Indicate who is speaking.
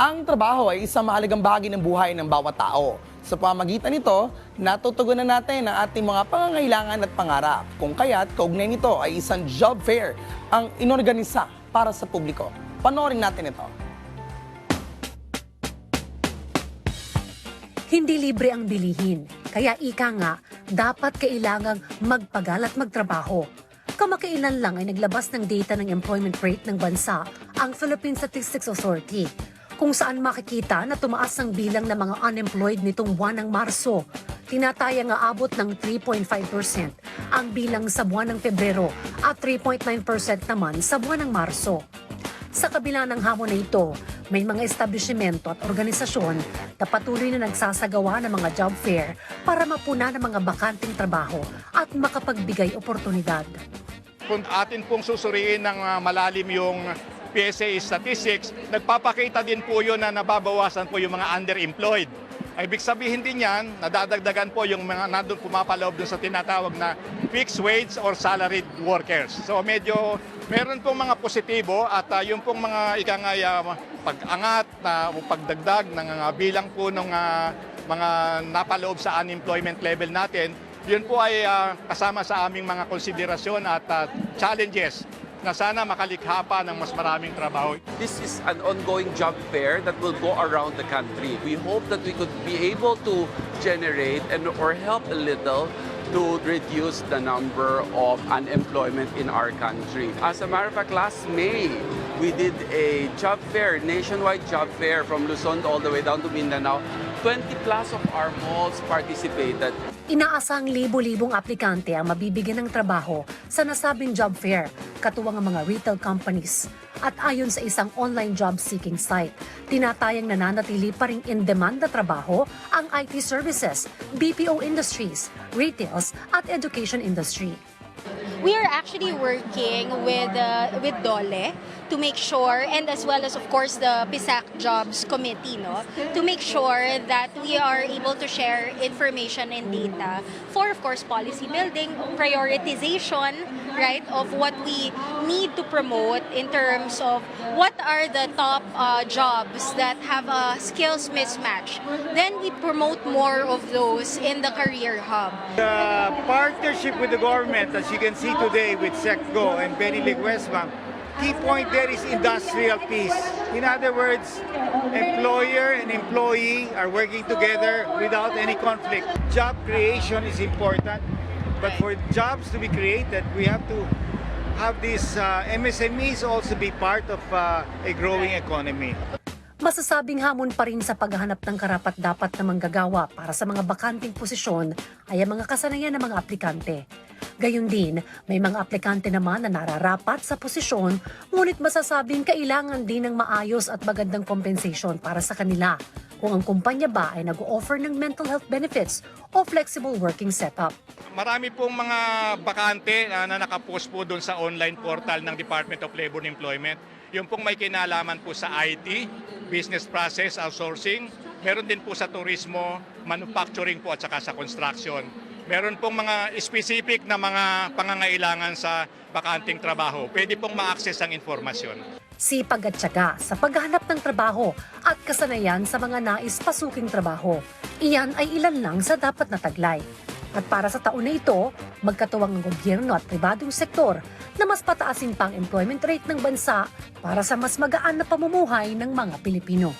Speaker 1: Ang trabaho ay isang mahalagang bahagi ng buhay ng bawat tao. Sa pamagitan nito, natutugunan natin ang ating mga pangangailangan at pangarap. Kung kaya't kaugnay nito ay isang job fair ang inorganisa para sa publiko. Panoorin natin ito.
Speaker 2: Hindi libre ang bilihin, kaya ika nga, dapat kailangang magpagal at magtrabaho. Kamakailan lang ay naglabas ng data ng employment rate ng bansa ang Philippine Statistics Authority, kung saan makikita na tumaas ang bilang ng mga unemployed nitong buwan ng Marso. Tinataya nga abot ng 3.5% ang bilang sa buwan ng Pebrero at 3.9% naman sa buwan ng Marso. Sa kabila ng hamon na ito, may mga establishmento at organisasyon na patuloy na nagsasagawa ng mga job fair para mapuna ng mga bakanting trabaho at makapagbigay oportunidad.
Speaker 3: Kung atin pong susuriin ng ah, malalim yung PSA statistics, nagpapakita din po yun na nababawasan po yung mga underemployed. Ibig sabihin din yan, nadadagdagan po yung mga nandun pumapaloob dun sa tinatawag na fixed wage or salaried workers. So medyo meron pong mga positibo at ah, yung pong mga ikangay ah, pag-angat na o pagdagdag ng ah, bilang po ng ah, mga napaloob sa unemployment level natin, yun po ay ah, kasama sa aming mga konsiderasyon at ah, challenges na sana makalikha pa ng mas maraming trabaho.
Speaker 4: This is an ongoing job fair that will go around the country. We hope that we could be able to generate and or help a little to reduce the number of unemployment in our country. As a matter of fact, last May, we did a job fair, nationwide job fair from Luzon all the way down to Mindanao. 20 plus of our malls participated.
Speaker 2: Inaasang libo-libong aplikante ang mabibigyan ng trabaho sa nasabing job fair, katuwang ang mga retail companies. At ayon sa isang online job seeking site, tinatayang nananatili pa rin in demand na trabaho ang IT services, BPO industries, retails at education industry.
Speaker 5: We are actually working with uh, with Dole to make sure and as well as of course the PISAC Jobs Committee no? To make sure that we are able to share information and data for of course policy building prioritization right of what we need to promote in terms of what are the top uh, jobs that have a skills mismatch. Then we promote more of those in the career hub.
Speaker 6: The partnership with the government, as you can see today with SecGo and Benilic Westbank, key point there is industrial peace. In other words, employer and employee are working together without any conflict. Job creation is important, but for jobs to be created, we have to have these uh, MSMEs also be part of uh, a growing economy.
Speaker 2: Masasabing hamon pa rin sa paghahanap ng karapat-dapat na manggagawa para sa mga bakanting posisyon ay ang mga kasanayan ng mga aplikante. Gayun din, may mga aplikante naman na nararapat sa posisyon, ngunit masasabing kailangan din ng maayos at magandang compensation para sa kanila kung ang kumpanya ba ay nag-offer ng mental health benefits o flexible working setup.
Speaker 3: Marami pong mga bakante ah, na nakapost po doon sa online portal ng Department of Labor and Employment. Yung pong may kinalaman po sa IT, business process outsourcing, meron din po sa turismo, manufacturing po at saka sa construction. Meron pong mga specific na mga pangangailangan sa bakanting trabaho. Pwede pong ma-access ang informasyon.
Speaker 2: Sipag at tiyaga sa paghahanap ng trabaho at kasanayan sa mga nais pasuking trabaho. Iyan ay ilan lang sa dapat na taglay. At para sa taon na ito, magkatuwang ang gobyerno at pribadong sektor na mas pataasin pa ang employment rate ng bansa para sa mas magaan na pamumuhay ng mga Pilipino.